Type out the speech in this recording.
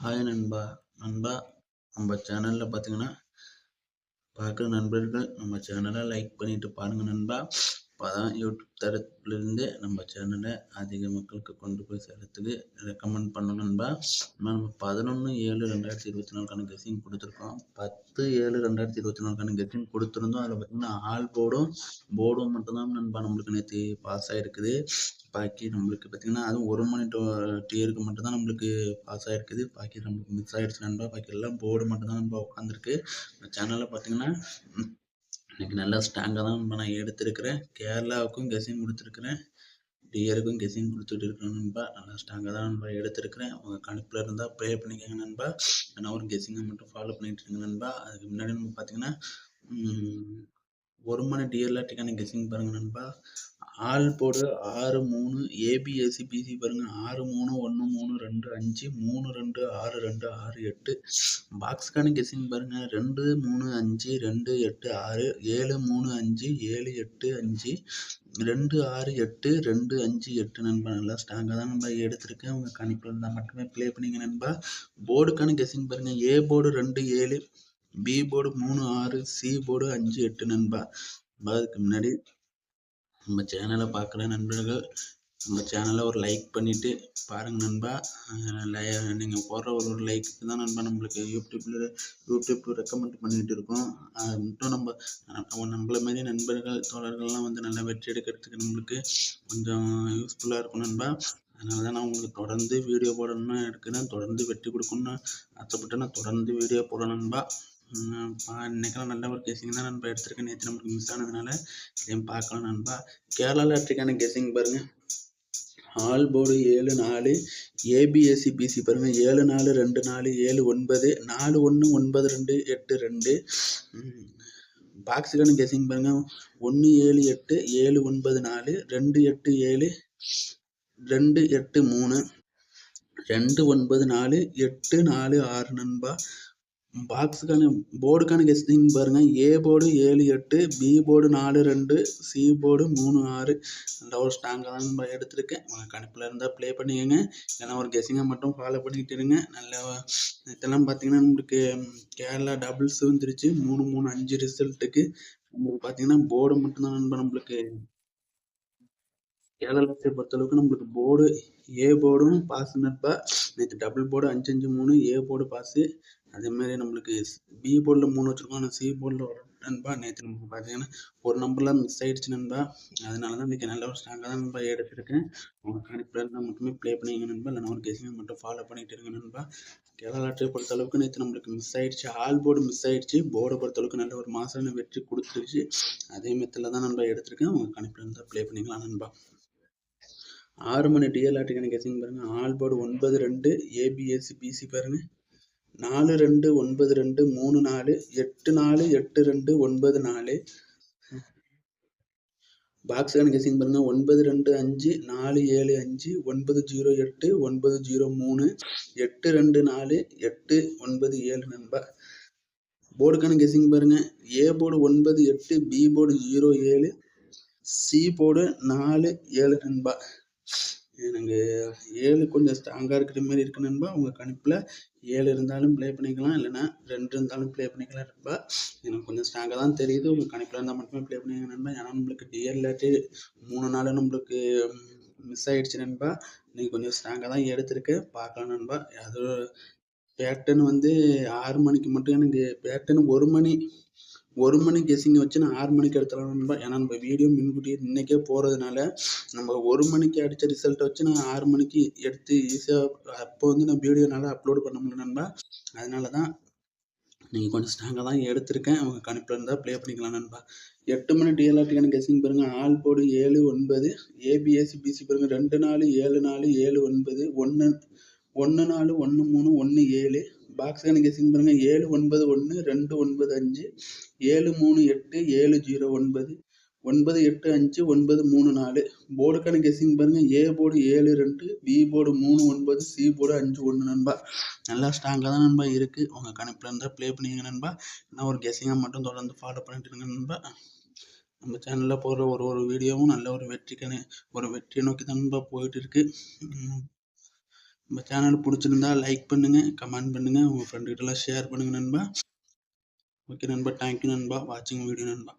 Hi நண்பா. நண்பா நம்ம சேனலில் பார்த்தீங்கன்னா பார்க்குற நண்பர்கள் நம்ம சேனலை லைக் பண்ணிட்டு பாருங்க நண்பா. அப்போ தான் யூடியூப் தரத்துலேருந்து நம்ம சேனலை அதிக மக்களுக்கு கொண்டு போய் சேர்த்துக்கு ரெக்கமெண்ட் பண்ணணும் நண்பா. நம்ம பதினொன்று ஏழு ரெண்டாயிரத்தி இருபத்தி நாலுக்கான கெஸ்ஸிங் கொடுத்துருக்கோம். பத்து ஏழு ரெண்டாயிரத்தி இருபத்தி நாலுக்கான கெஸ்ஸிங் கொடுத்துருந்தோம். அதில் பார்த்திங்கன்னா ஆல் போர்டும் போர்டும் மட்டும்தான் நண்பா நம்மளுக்கு நேற்று பாஸ் ஆகிருக்குது பாக்கி நம்மளுக்கு பார்த்திங்கன்னா அதுவும் ஒரு மணி டியருக்கு மட்டும்தான் நம்மளுக்கு பாஸ் ஆகிருக்குது பாக்கி நம்மளுக்கு மிஸ் ஆகிடுச்சு நண்பா. பாக்கி எல்லாம் போர்டு மட்டும்தான் நண்பா உட்காந்துருக்கு சேனலில் பார்த்திங்கன்னா இன்றைக்கி நல்லா ஸ்ட்ராங்காக தான் நண்பா நான் எடுத்திருக்கிறேன். கேரளாவுக்கும் கெஸிங் கொடுத்துருக்குறேன். டியருக்கும் கெஸிங் கொடுத்துட்டு இருக்கிறேன் நண்பா. நல்லா ஸ்ட்ராங்காக தான் நண்பா எடுத்திருக்கிறேன். உங்கள் கணிப்பில் இருந்தால் ப்ரே பண்ணிக்கோங்க நண்பா. நான் ஒரு கெஸிங்கை மட்டும் ஃபாலோ பண்ணிகிட்டு இருக்கேன் நண்பா. அதுக்கு முன்னாடி நம்ம பார்த்தீங்கன்னா ஒரு மணி டிஎல்ஆர்டிக்கான கெஸிங் பாருங்கள் நண்பா. ஆள் போடு ஆறு மூணு ஏபிஎஸ்சி பிசி பாருங்கள் ஆறு மூணு ஒன்று மூணு ரெண்டு அஞ்சு மூணு ரெண்டு ஆறு ரெண்டு ஆறு எட்டு. பாக்ஸுக்கான கெஸிங் பாருங்கள் ரெண்டு மூணு அஞ்சு ரெண்டு எட்டு ஆறு ஏழு மூணு அஞ்சு ஏழு எட்டு அஞ்சு ரெண்டு ஆறு எட்டு ரெண்டு அஞ்சு எட்டு நண்பா. நல்லா ஸ்ட்ராங்காக தான் நண்பா எடுத்திருக்கேன். உங்கள் கணிப்பில் இருந்தால் மட்டுமே ப்ளே பண்ணிங்க நண்பா. போர்டுக்கான கெஸிங் பாருங்கள் ஏ போர்டு ரெண்டு ஏழு பி போர்டு மூணு ஆறு சி போர்டு அஞ்சு எட்டு நண்பா. அதுக்கு முன்னாடி நம்ம சேனலை பார்க்குற நண்பர்கள் நம்ம சேனலை ஒரு லைக் பண்ணிவிட்டு பாருங்கள் நண்பா. நீங்கள் போடுற ஒரு ஒரு லைக்கு தான் நண்பா நம்மளுக்கு யூடியூப்பில் யூடியூப் ரெக்கமெண்ட் பண்ணிகிட்டு இருக்கோம். அது மட்டும் நம்ம நம்மள மாரி நண்பர்கள் தோழர்கள்லாம் வந்து நல்லா வெற்றி எடுக்கிறதுக்கு நம்மளுக்கு கொஞ்சம் யூஸ்ஃபுல்லாக இருக்கும் நண்பா. அதனால தான் நான் உங்களுக்கு தொடர்ந்து வீடியோ போடணும்னு எடுக்கிறேன். தொடர்ந்து வெற்றி கொடுக்கணும்னு ஆசைப்பட்டு நான் தொடர்ந்து வீடியோ போடணும்பா நண்பா. இன்னைக்கெல்லாம் நல்ல ஒரு கெஸிங் தான் நண்பா எடுத்திருக்கேன். நேற்று நம்மளுக்கு மிஸ் ஆனதுனால இதையும் பார்க்கலாம் நண்பா. கேரளா லாட்ரிக்கான கெஸிங் பாருங்கள் ஆல் போர்டு ஏழு நாலு ஏபிஎஸ்சி பிசி பாருங்கள் ஏழு நாலு ரெண்டு நாலு ஏழு ஒன்பது நாலு ஒன்று ஒன்பது ரெண்டு எட்டு ரெண்டு. பாக்ஸுக்கான கெஸிங் பாருங்கள் ஒன்று ஏழு எட்டு ஏழு ஒன்பது நாலு ரெண்டு எட்டு ஏழு ரெண்டு எட்டு மூணு ரெண்டு ஒன்பது நாலு எட்டு நாலு ஆறு நண்பா. பாக்ஸுக்கான போர்டுக்கான கெஸ்டிங் பாருங்கள் ஏ போர்டு ஏழு எட்டு பி போர்டு நாலு ரெண்டு சி போர்டு மூணு ஆறு. நல்ல ஒரு ஸ்ட்ராங்காக தான் நம்ம எடுத்திருக்கேன். உங்கள் கணிப்பில் இருந்தால் ப்ளே பண்ணிக்கோங்க. இல்லைனா ஒரு கெஸ்ஸிங்கை மட்டும் ஃபாலோ பண்ணிக்கிட்டு இருங்க. நல்ல இதெல்லாம் பார்த்தீங்கன்னா நம்மளுக்கு கேரளா டபுள்ஸ் வந்துருச்சு. மூணு மூணு அஞ்சு ரிசல்ட்டுக்கு நம்மளுக்கு பார்த்தீங்கன்னா போர்டு மட்டும்தான் நண்பர் நம்மளுக்கு. கேரளாத்தை பொறுத்தளவுக்கு நம்மளுக்கு போர்டு ஏ போர்டும் பாஸ் நட்பா நேற்று டபுள் போர்டு அஞ்சு அஞ்சு மூணு ஏ போர்டு பாஸு அதேமாதிரி நம்மளுக்கு பி போர்டில் மூணு வச்சுருக்கோம். ஆனால் சி போர்டில் ஒரு நண்பா நேற்று நமக்கு பார்த்தீங்கன்னா ஒரு நம்பர்லாம் மிஸ் ஆகிடுச்சு நண்பா. அதனால தான் இன்றைக்கி நல்ல ஒரு ஸ்ட்ராங்காக தான் நண்பா எடுத்துருக்கேன். உங்கள் கணிப்பில் இருந்தால் மட்டுமே ப்ளே பண்ணிங்க நண்பா. இல்லை ஒரு கெஸிங்கை மட்டும் ஃபாலோ பண்ணிகிட்டு இருங்க நண்பா. கேரளா லாட்டரியை பொறுத்த அளவுக்கு நேற்று நம்மளுக்கு மிஸ் ஆகிடுச்சு ஆல் போர்டு மிஸ் ஆகிடுச்சு போர்டை பொறுத்த அளவுக்கு நல்ல ஒரு மாசான வெற்றி கொடுத்துருச்சு. அதே மெத்தில் தான் நண்பா எடுத்திருக்கேன். உங்கள் கணிப்பில் இருந்தால் ப்ளே பண்ணிக்கலாம் நண்பா. ஆறு மணி டிஎல்ஆர்டிக்கான கெஸிங் பாருங்கள் ஆல் போர்டு ஒன்பது ரெண்டு ஏபிஎஸ்சி பிசி பாருங்கள் நாலு ரெண்டு ஒன்பது ரெண்டு மூணு நாலு எட்டு நாலு எட்டு ரெண்டு ஒன்பது நாலு. பாக்ஸ் கெஸிங் பாருங்கள் ஒன்பது ரெண்டு அஞ்சு நாலு ஏழு அஞ்சு ஒன்பது ஜீரோ எட்டு ஒன்பது ஜீரோ மூணு எட்டு ரெண்டு நாலு எட்டு ஒன்பது ஏழு நண்பா போர்டுக்கான கெஸிங் பாருங்கள் ஏ போர்டு ஒன்பது எட்டு பி போர்டு ஜீரோ ஏழு சி போர்டு நாலு ஏழு நண்பா எனக்கு ஏழு கொஞ்சம் ஸ்ட்ராங்காக இருக்கிற மாதிரி இருக்கு நண்பா. உங்கள் கணிப்பில் ஏழு இருந்தாலும் ப்ளே பண்ணிக்கலாம். இல்லைனா ரெண்டு இருந்தாலும் ப்ளே பண்ணிக்கலாம் நண்பா. எனக்கு கொஞ்சம் ஸ்ட்ராங்காக தான் தெரியுது. உங்கள் கணிப்பில் இருந்தால் மட்டுமே ப்ளே பண்ணிக்க நண்பா. ஏன்னா நம்மளுக்கு டிஎல்லாட்டி மூணு நாள் நம்மளுக்கு மிஸ் ஆகிடுச்சு நண்பா. நீங்கள் கொஞ்சம் ஸ்ட்ராங்காக தான் எடுத்திருக்கேன் பார்க்கலாம் நண்பா. அது பேட்டன் வந்து ஆறு மணிக்கு மட்டும் எனக்கு பேட்டன் ஒரு மணி ஒரு மணி கெஸ்ஸிங்கை வச்சு நான் ஆறு மணிக்கு எடுத்துடலாம் நண்பா. ஏன்னா நம்ம வீடியோ முன்கூட்டியே இன்றைக்கே போகிறதுனால நம்ம ஒரு மணிக்கு அடித்த ரிசல்ட்டை வச்சு நான் ஆறு மணிக்கு எடுத்து ஈஸியாக அப்போ வந்து நான் வீடியோ நல்லா அப்லோடு பண்ண முடியல நண்பா. அதனால தான் நீங்கள் கொஞ்சம் ஸ்ட்ராங்காக தான் எடுத்திருக்கேன். அவங்க கணிப்பில் இருந்தால் ப்ளே பண்ணிக்கலாம் நண்பா. எட்டு மணி டிஎல்ஆர்டிக்கான கெஸ்ஸிங் பாருங்கள் ஆல் போடு ஏழு ஒன்பது ஏபிஎஸ்சி பிசி பாருங்கள் ரெண்டு நாலு ஏழு நாலு ஏழு ஒன்பது ஒன்று ஒன்று நாலு ஒன்று மூணு ஒன்று ஏழு பாக்ஸுக்கு நீங்கள் கெஸிங் பாருங்கள் ஏழு ஒன்பது ஒன்று ரெண்டு ஒன்பது அஞ்சு ஏழு மூணு எட்டு ஏழு ஜீரோ ஒன்பது ஒன்பது எட்டு அஞ்சு ஒன்பது மூணு நாலு. போர்டுக்கான கெஸிங் பாருங்கள் ஏ போர்டு ஏழு ரெண்டு பி போர்டு மூணு ஒன்பது சி போர்டு அஞ்சு ஒன்று நண்பா. நல்லா ஸ்ட்ராங்காக தான் நண்பா இருக்குது உங்கள் கணிப்பில் இருந்தால் ப்ளே பண்ணிங்க நண்பா. நான் ஒரு கெஸிங்காக மட்டும் தொடர்ந்து ஃபாலோ பண்ணிட்டு இருங்க நண்பா. நம்ம சேனலில் போடுற ஒரு ஒரு வீடியோவும் நல்ல ஒரு வெற்றிக்கான ஒரு வெற்றியை நோக்கி தான் நண்பா போயிட்டு இருக்குது நம்ம சேனல் பிடிச்சிருந்தா லைக் பண்ணுங்கள் கமெண்ட் பண்ணுங்கள் உங்கள் ஃப்ரெண்டுக்கிட்டலாம் ஷேர் பண்ணுங்கள் நண்பா. ஓகே நண்பா தேங்க்யூ நண்பா. வாட்சிங் வீடியோ நண்பா.